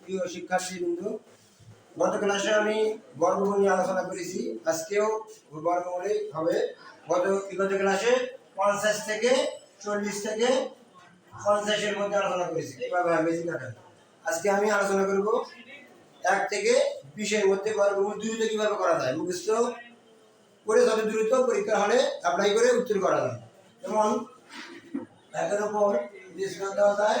প্রিয় শিক্ষার্থী বিন্দু গত ক্লাসে আমি বর্গমূল নিয়ে আলোচনা করেছি। আজকেও বর্গমূলই হবে। গত বিগত ক্লাসে পঞ্চাশ থেকে চল্লিশ থেকে পঞ্চাশের মধ্যে আলোচনা করেছি। কীভাবে হয় বেশি কাটা আজকে আমি আলোচনা করব এক থেকে বিশের মধ্যে বর্গমূল দ্রুত কীভাবে করা যায়। মুখস্থ করে যত দ্রুত পরীক্ষা হলে অ্যাপ্লাই করে উত্তর করা যায়। যেমন, একের উপর ডিসকাউন্ট দেওয়া যায়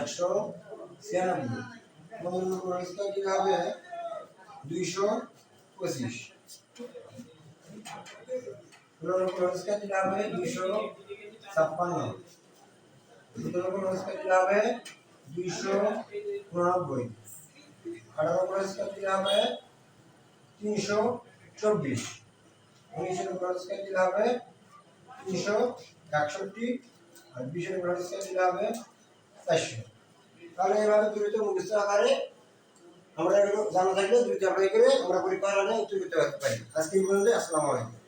একশো ছিয়ানব্বই। উপর ডিসকাউন্ট দিলে হবে দুইশো পঁচিশ। উপর ডিসকাউন্ট দিলে হবে দুইশো ছাপ্পান্ন। উপর ডিসকাউন্ট দিলে হবে দুইশো উননব্বই। আঠারো ডিসকাউন্ট দিলে হবে তিনশো চব্বিশ। উনিশের ডিসকাউন্ট দিলে হবে তিনশো একষট্টি। আর বিশের ডিসকাউন্ট দিলে হবে চারশো তাহলে এইভাবে দ্রুত মুখস্থ আকারে আমরা জানা থাকলে অ্যাপ্লাই করে আমরা পরীক্ষা আনে উত্তর করতে পারি। আজকে এই পর্যন্ত আসসালামু আলাইকুম।